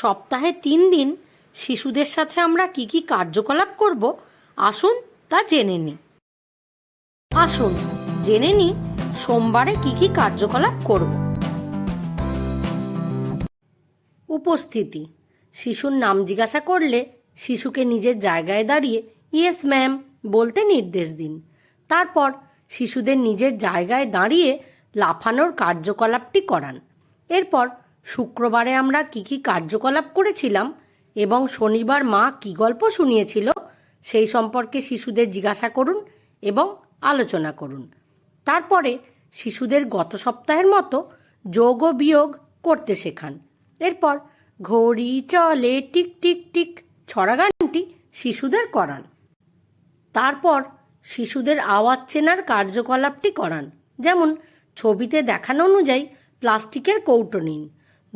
সপ্তাহে তিন দিন শিশুদের সাথে আমরা কি কি কার্যকলাপ করব, আসুন তা জেনে নিই। আসুন, জেনে নিই সোমবারে কি কি কার্যকলাপ করব। উপস্থিতি, শিশুর নাম জিজ্ঞাসা করলে শিশুকে নিজের জায়গায় দাঁড়িয়ে, ইয়েস, ম্যাম বলতে নির্দেশ দিন। তারপর শিশুদের নিজের জায়গায় দাঁড়িয়ে লাফানোর কার্যকলাপটি করান। এরপর শুক্রবারে আমরা কি কি কার্যকলাপ করেছিলাম এবং শনিবার মা কি গল্প শুনিয়েছিল সেই সম্পর্কে শিশুদের জিজ্ঞাসা করুন এবং আলোচনা করুন। তারপরে শিশুদের গত সপ্তাহের মতো যোগ ও বিয়োগ করতে শেখান। এরপর ঘড়ি, চলে, টিক টিক টিক ছড়া গানটি শিশুদের করান। তারপর শিশুদের আওয়াজ চেনার কার্যকলাপটি করান। যেমন ছবিতে দেখানো অনুযায়ী প্লাস্টিকের কৌটো নিন।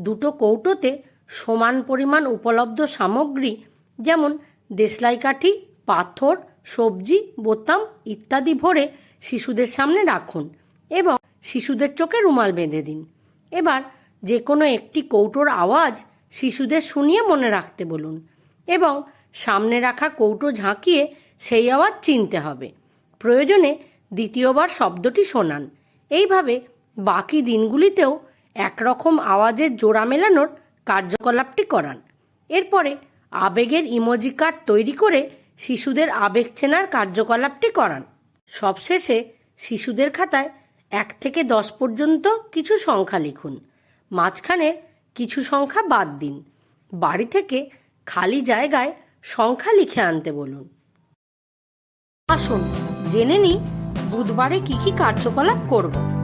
দুটো কৌটোতে সমান পরিমাণ উপলব্ধ সামগ্রী যেমন দেশলাই কাঠি পাথর, সবজি, বোতাম ইত্যাদি ভরে শিশুদের সামনে রাখুন এবং শিশুদের চোখে রুমাল বেঁধে দিন। এবার যে কোনো একটি কৌটোর আওয়াজ শিশুদের শুনিয়ে মনে রাখতে বলুন এবং সামনে রাখা কৌটো ঝাঁকিয়ে সেই আওয়াজ চিনতে হবে। প্রয়োজনে দ্বিতীয়বার শব্দটি শোনান। এইভাবে বাকি দিনগুলিতেও একরকম আওয়াজের জোড়া মেলানোর কার্যকলাপটি করান। এরপরে আবেগের ইমোজি কার্ড তৈরি করে শিশুদের আবেগ চেনার কার্যকলাপটি করান। সবশেষে শিশুদের খাতায় এক থেকে দশ পর্যন্ত কিছু সংখ্যা লিখুন। মাঝখানে কিছু সংখ্যা বাদ দিন। বাড়ি থেকে খালি জায়গায় সংখ্যা লিখে আনতে বলুন। আসুন, জেনে নিই বুধবারে কি কি কার্যকলাপ করব।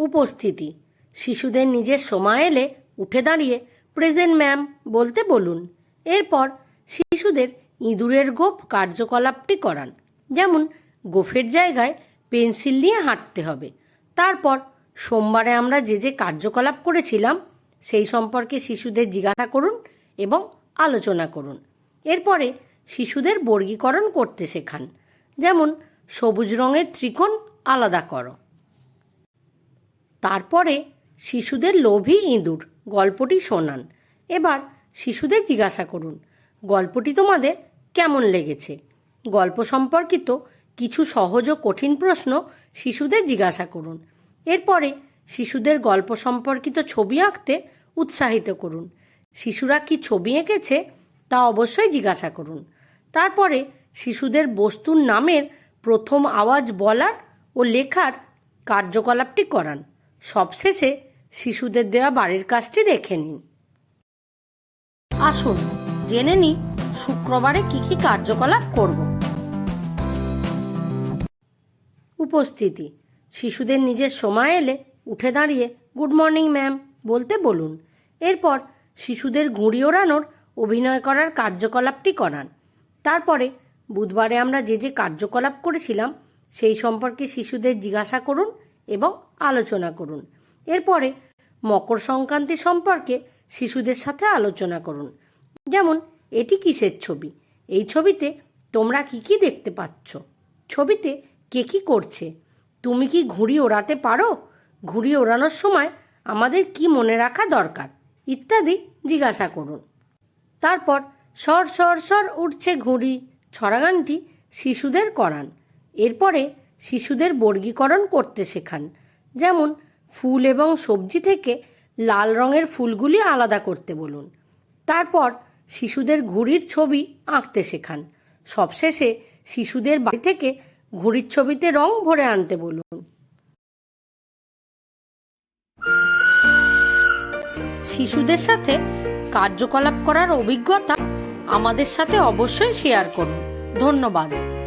উপস্থিতি। শিশুদের নিজের সময় এলে উঠে দাঁড়িয়ে, প্রেজেন্ট ম্যাম, বলতে বলুন। এরপর শিশুদের ইঁদুরের গোপ কার্যকলাপটি করান। যেমন, গোফের জায়গায় পেন্সিল নিয়ে হাঁটতে হবে। তারপর, সোমবারে আমরা যে যে কার্যকলাপ করেছিলাম, সেই সম্পর্কে শিশুদের জিজ্ঞাসা করুন এবং আলোচনা করুন। এরপরে শিশুদের বর্গীকরণ করতে শেখান। যেমন, সবুজ রঙের ত্রিকোণ আলাদা করো। তারপরে শিশুদের লোভী ইঁদুর, গল্পটি শোনান। এবার শিশুদের জিজ্ঞাসা করুন, গল্পটি তোমাদের কেমন লেগেছে? গল্প সম্পর্কিত কিছু সহজ ও কঠিন প্রশ্ন শিশুদের জিজ্ঞাসা করুন। এরপরে শিশুদের গল্প সম্পর্কিত ছবি আঁকতে উৎসাহিত করুন। শিশুরা কি ছবি এঁকেছে তা অবশ্যই জিজ্ঞাসা করুন। তারপরে শিশুদের বস্তুর নামের প্রথম আওয়াজ বলার ও লেখার কার্যকলাপটি করান। সবশেষে শিশুদের দেওয়া বাড়ির কাজটি দেখে নিন। আসুন, জেনে নিই শুক্রবারে কি কি কার্যকলাপ করব। উপস্থিতি, শিশুদের নিজের সময় এলে উঠে দাঁড়িয়ে, গুড মর্নিং, ম্যাম বলতে বলুন। এরপর শিশুদের ঘুড়ি ওড়ানোর অভিনয় করার কার্যকলাপটি করান। তারপরে বুধবারে আমরা যে যে কার্যকলাপ করেছিলাম, সেই সম্পর্কে শিশুদের জিজ্ঞাসা করুন। এবং আলোচনা করুন। এরপরে মকর সংক্রান্তি সম্পর্কে শিশুদের সাথে আলোচনা করুন। যেমন, এটি কিসের ছবি? এই ছবিতে তোমরা কি কি দেখতে পাচ্ছ? ছবিতে কে কি করছে? তুমি কি ঘুড়ি ওড়াতে পারো? ঘুড়ি ওড়ানোর সময় আমাদের কি মনে রাখা দরকার? ইত্যাদি জিজ্ঞাসা করুন। তারপর, সর সর সর উঠছে ঘুড়ি। ছড়াগানটি শিশুদের করান। এরপরে শিশুদের বর্গীকরণ করতে শেখান। যেমন, ফুল এবং সবজি থেকে লাল রঙের ফুলগুলি আলাদা করতে বলুন। তারপর শিশুদের ঘুড়ির ছবি আঁকতে শেখান। সবশেষে শিশুদের বাড়ি থেকে ঘুড়ির ছবিতে রং ভরে আনতে বলুন। শিশুদের সাথে কার্যকলাপ করার অভিজ্ঞতা আমাদের সাথে অবশ্যই শেয়ার করুন। ধন্যবাদ।